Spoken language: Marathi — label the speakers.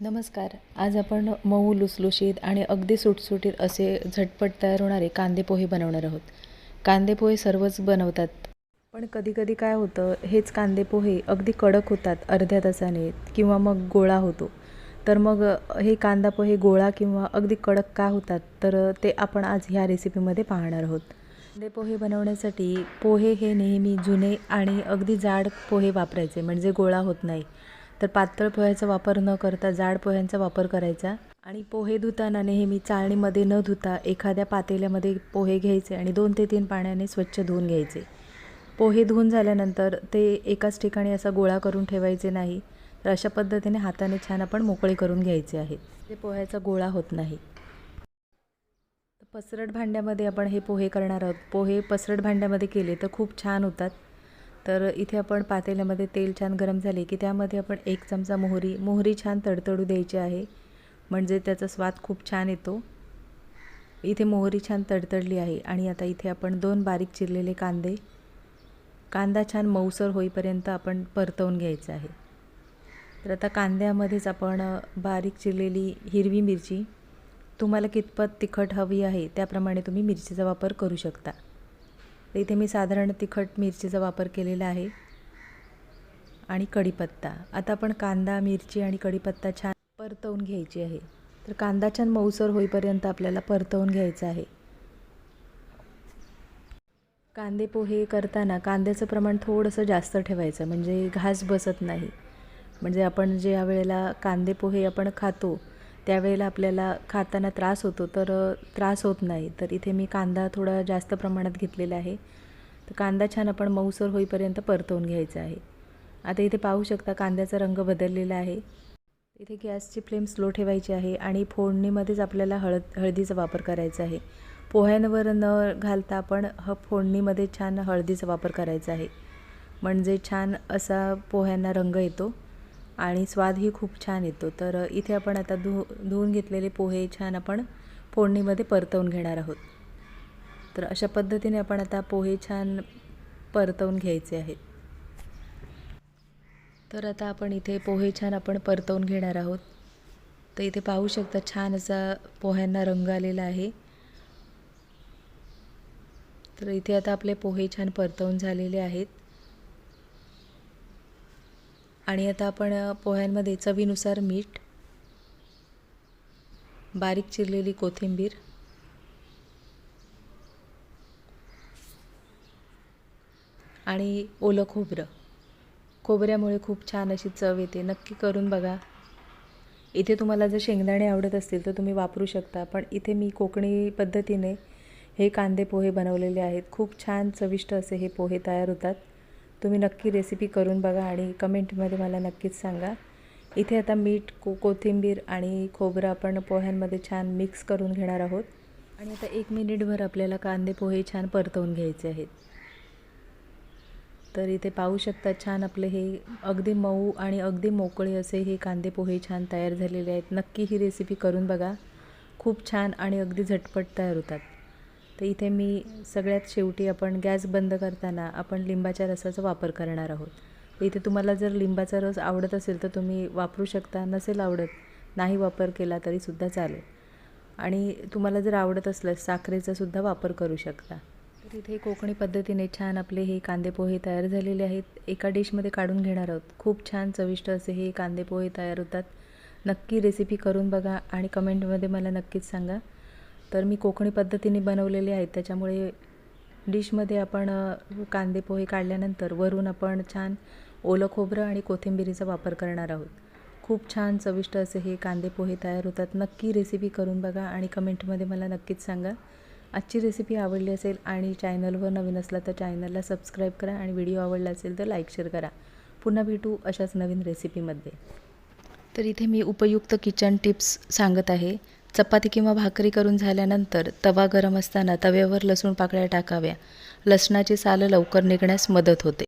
Speaker 1: नमस्कार. आज आपण मऊ लुसलुशीत आणि अगदी सुटसुटीत असे झटपट तयार होणारे कांदे पोहे बनवणार आहोत. कांदे पोहे सर्वच बनवतात. पण कधीकधी काय होतं हेच कांदे पोहे अगदी कडक होतात अर्ध्या तासाने किंवा मग गोळा होतो. तर मग हे कांदा पोहे गोळा किंवा अगदी कडक का होतात तर ते आपण आज ह्या रेसिपीमध्ये पाहणार आहोत. कांदे पोहे बनवण्यासाठी पोहे हे नेहमी जुने आणि अगदी जाड पोहे वापरायचे म्हणजे गोळा होत नाही. तर पातळ पोह्याचा वापर न करता जाड पोह्यांचा वापर करायचा. आणि पोहे धुताना नेहमी चाळणीमध्ये न धुता एखाद्या पातेल्यामध्ये पोहे घ्यायचे आणि दोन ते तीन पाण्याने स्वच्छ धुवून घ्यायचे. पोहे धुवून झाल्यानंतर ते एकाच ठिकाणी असा गोळा करून ठेवायचे नाही तर अशा पद्धतीने हाताने छान आपण मोकळे करून घ्यायचे आहेत. ते पोह्याचा गोळा होत नाही. पसरट भांड्यामध्ये आपण हे पोहे करणार आहोत. पोहे पसरट भांड्यामध्ये केले तर खूप छान होतात. तर इथे आपण पातेल्यामध्ये तेल छान गरम झाले की त्यामध्ये आपण एक चमचा मोहरी मोहरी छान तडतडू द्यायची आहे. म्हणजे त्याचा स्वाद खूप छान येतो. इथे मोहरी छान तडतडली आहे आणि आता इथे आपण दोन बारीक चिरलेले कांदे. कांदा छान मऊसर होईपर्यंत आपण परतवून घ्यायचा आहे. तर आता कांद्यामध्येच आपण बारीक चिरलेली हिरवी मिरची. तुम्हाला कितपत तिखट हवी आहे त्याप्रमाणे तुम्ही मिरचीचा वापर करू शकता. तर इथे मी साधारण तिखट मिरचीचा वापर केलेला आहे आणि कढीपत्ता. आता आपण कांदा मिरची आणि कढीपत्ता छान परतवून घ्यायची आहे. तर कांदा छान मऊसर होईपर्यंत आपल्याला परतवून घ्यायचं आहे. कांदे पोहे करताना कांद्याचं प्रमाण थोडंसं जास्त ठेवायचं म्हणजे घास बसत नाही. म्हणजे आपण ज्या वेळेला कांदे पोहे आपण खातो त्यावेळेला आपल्याला खाताना त्रास होतो तर त्रास होत नाही. तर इथे मी कांदा थोडा जास्त प्रमाणात घेतलेला आहे. तर कांदा छान आपण मऊसर होईपर्यंत परतवून घ्यायचा आहे. आता इथे पाहू शकता कांद्याचा रंग बदललेला आहे. इथे गॅसची फ्लेम स्लो ठेवायची आहे आणि फोडणीमध्येच आपल्याला हळद हळदीचा वापर करायचा आहे. पोह्यांवर न घालता आपण ह फोडणीमध्ये छान हळदीचा वापर करायचा आहे. म्हणजे छान असा पोह्यांना रंग येतो. आणि स्वादही खूप छान येतो. तर इथे आपण आता धु धुवून घेतलेले पोहे छान आपण फोडणीमध्ये परतवून घेणार आहोत. तर अशा पद्धतीने आपण आता पोहे छान परतवून घ्यायचे आहेत. तर आता आपण इथे पोहे छान आपण परतवून घेणार आहोत. तर इथे पाहू शकता छान असा पोह्यांना रंग आलेला आहे. तर इथे आता आपले पोहे छान परतवून झालेले आहेत. आणि आता आपण पोह्यांमध्ये चवीनुसार मीठ बारीक चिरलेली कोथिंबीर आणि ओलं खोबरं. खोबऱ्यामुळे खूप छान अशी चव येते. नक्की करून बघा. इथे तुम्हाला जर शेंगदाणे आवडत असतील तर तुम्ही वापरू शकता पण इथे मी कोकणी पद्धतीने हे कांदे पोहे बनवलेले आहेत. खूप छान चविष्ट असे हे पोहे तयार होतात. तुम्ही नक्की रेसिपी करून बघा आणि कमेंटमध्ये मला नक्कीच सांगा. इथे आता मीठ को कोथिंबीर आणि खोबरं आपण पोह्यांमध्ये छान मिक्स करून घेणार आहोत. आणि आता एक मिनिटभर आपल्याला कांदे पोहे छान परतवून घ्यायचे आहेत. तर इथे पाहू शकता छान आपले हे अगदी मऊ आणि अगदी मोकळे असे हे कांदे पोहे छान तयार झालेले आहेत. नक्की ही रेसिपी करून बघा. खूप छान आणि अगदी झटपट तयार होतात. तर इथे मी सगळ्यात शेवटी आपण गॅस बंद करताना आपण लिंबाच्या रसाचा वापर करणार आहोत. इथे तुम्हाला जर लिंबाचा रस आवडत असेल तर तुम्ही वापरू शकता नसेल आवडत नाही वापर केला तरीसुद्धा चालेल. आणि तुम्हाला जर आवडत असलं साखरेचासुद्धा वापर करू शकता. तर इथे कोकणी पद्धतीने छान आपले हे कांदे पोहे तयार झालेले आहेत. एका डिशमध्ये काढून घेणार आहोत. खूप छान चविष्ट असे हे कांदे पोहे तयार होतात. नक्की रेसिपी करून बघा आणि कमेंटमध्ये मला नक्कीच सांगा. तर मी कोकणी पद्धतीने बनवलेले आहेत त्याच्यामुळे डिशमध्ये आपण कांदे पोहे काढल्यानंतर वरून आपण छान ओलं खोबरं आणि कोथिंबिरीचा वापर करणार आहोत. खूप छान चविष्ट असे हे कांदे पोहे तयार होतात. नक्की रेसिपी करून बघा आणि कमेंटमध्ये मला नक्कीच सांगा. आजची रेसिपी आवडली असेल आणि चॅनलवर नवीन असला तर चॅनलला सबस्क्राईब करा आणि व्हिडिओ आवडला असेल तर लाईक शेअर करा. पुन्हा भेटू अशाच नवीन रेसिपीमध्ये तर इथे मी उपयुक्त किचन टिप्स सांगत आहे. चपाती किंवा भाकरी करून झाल्यानंतर तवा गरम असताना तव्यावर लसूण पाकळ्या टाकाव्या. लसणाची सालं लवकर निघण्यास मदत होते.